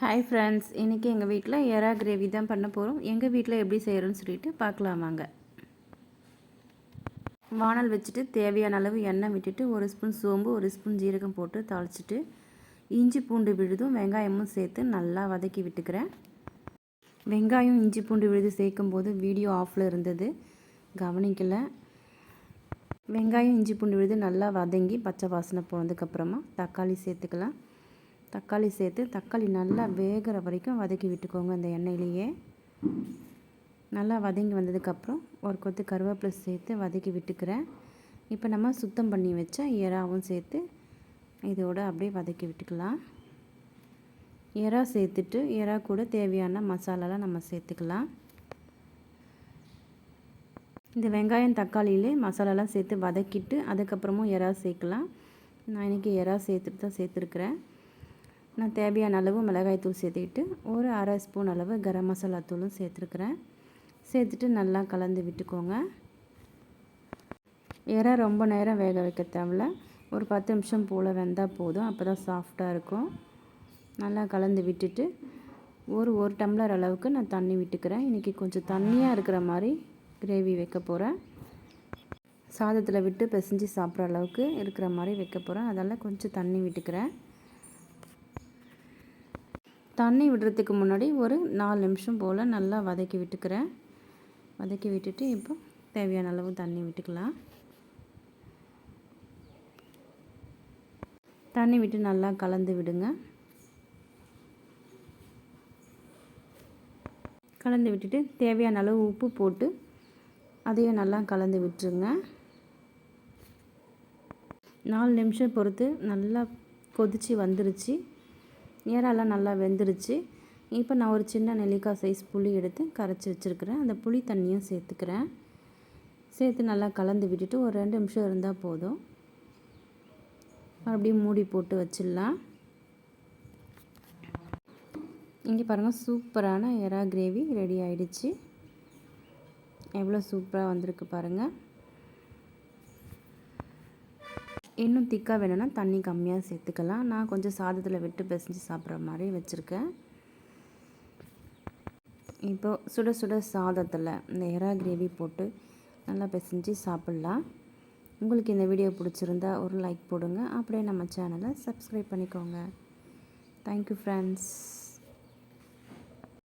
Hi friends இன்றைக்கி எங்கள் வீட்டில் எறா கிரேவி தான் பண்ண போகிறோம் எங்கள் வீட்டில் எப்படி செய்கிறோன்னு சொல்லிட்டு பார்க்கலாம் வாங்க. வானல் வச்சுட்டு தேவையான அளவு எண்ணெய் விட்டுட்டு ஒரு ஸ்பூன் சோம்பு ஒரு ஸ்பூன் ஜீரகம் போட்டு தாளிச்சிட்டு இஞ்சி பூண்டு விழுதும் வெங்காயமும் சேர்த்து நல்லா வதக்கி விட்டுக்கிறேன். வெங்காயம் இஞ்சி பூண்டு விழுது சேர்க்கும் போது வீடியோ ஆஃபில் இருந்தது. கவனிக்கலை. வெங்காயம் இஞ்சி பூண்டு விழுது நல்லா வதங்கி பச்சை வாசனை போனதுக்கப்புறமா தக்காளி சேர்த்துக்கலாம். தக்காளி சேர்த்து தக்காளி நல்லா வேகிற வரைக்கும் வதக்கி விட்டுக்கோங்க அந்த எண்ணெயிலேயே. நல்லா வதங்கி வந்ததுக்கப்புறம் ஒரு கொத்து கருவேப்பிலை சேர்த்து வதக்கி விட்டுக்கிறேன். இப்போ நம்ம சுத்தம் பண்ணி வச்ச இறாவும் சேர்த்து இதோடு அப்படியே வதக்கி விட்டுக்கலாம். இறா சேர்த்துட்டு இறா கூட தேவையான மசாலாலாம் நம்ம சேர்த்துக்கலாம். இந்த வெங்காயம் தக்காளியிலே மசாலாலாம் சேர்த்து வதக்கிட்டு அதுக்கப்புறமும் இறா சேர்க்கலாம். நான் இன்றைக்கி இறா சேர்த்துட்டு தான் சேர்த்துருக்குறேன். நான் தேவையான அளவு மிளகாய் தூள் சேர்த்துக்கிட்டு ஒரு அரை ஸ்பூன் அளவு கரம் மசாலா தூளும் சேர்த்துருக்குறேன். சேர்த்துட்டு நல்லா கலந்து விட்டுக்கோங்க. இறை ரொம்ப நேரம் வேக வைக்க தேவையில்ல. ஒரு பத்து நிமிஷம் போல் வெந்தால் போதும். அப்போ தான் சாஃப்டாக இருக்கும். நல்லா கலந்து விட்டுட்டு ஒரு ஒரு டம்ளர் அளவுக்கு நான் தண்ணி விட்டுக்கிறேன். இன்றைக்கி கொஞ்சம் தண்ணியாக இருக்கிற மாதிரி கிரேவி வைக்க போகிறேன் சாதத்தில் விட்டு பிசைஞ்சு சாப்பிட்ற அளவுக்கு இருக்கிற மாதிரி வைக்க போகிறேன் அதெல்லாம் கொஞ்சம் தண்ணி விட்டுக்கிறேன். தண்ணி விடுறதுக்கு முன்னாடி ஒரு நாலு நிமிஷம் போல் நல்லா வதக்கி விட்டுக்கிறேன். வதக்கி விட்டுட்டு இப்போ தேவையான அளவு தண்ணி விட்டுக்கலாம். தண்ணி விட்டு நல்லா கலந்து விடுங்க. கலந்து விட்டுட்டு தேவையான அளவு உப்பு போட்டு அதையும் நல்லா கலந்து விட்டுருங்க. நாலு நிமிஷம் பொறுத்து நல்லா கொதித்து வந்துருச்சு. ஏறாலாம் நல்லா வெந்துருச்சு. இப்போ நான் ஒரு சின்ன நெல்லிக்காய் சைஸ் புளி எடுத்து கரைச்சி வச்சுருக்கிறேன். அந்த புளி தண்ணியும் சேர்த்துக்கிறேன். சேர்த்து நல்லா கலந்து விட்டுட்டு ஒரு ரெண்டு நிமிஷம் இருந்தால் போதும். மறுபடியும் மூடி போட்டு வச்சிடலாம். இங்கே பாருங்கள் சூப்பரான எறா கிரேவி ரெடி ஆயிடுச்சு. எவ்வளோ சூப்பராக வந்திருக்கு பாருங்கள் இன்னும் திக்காக வேணும்னா தண்ணி கம்மியாக சேர்த்துக்கலாம். நான் கொஞ்சம் சாதத்தில் விட்டு பிசைஞ்சு சாப்பிட்ற மாதிரி வச்சுருக்கேன். இப்போது சுட சுட சாதத்தில் இந்த எறா கிரேவி போட்டு நல்லா பிசைஞ்சு சாப்பிட்லாம். உங்களுக்கு இந்த வீடியோ பிடிச்சிருந்தா ஒரு லைக் போடுங்க. அப்படியே நம்ம சேனலை சப்ஸ்கிரைப் பண்ணிக்கோங்க. Thank you friends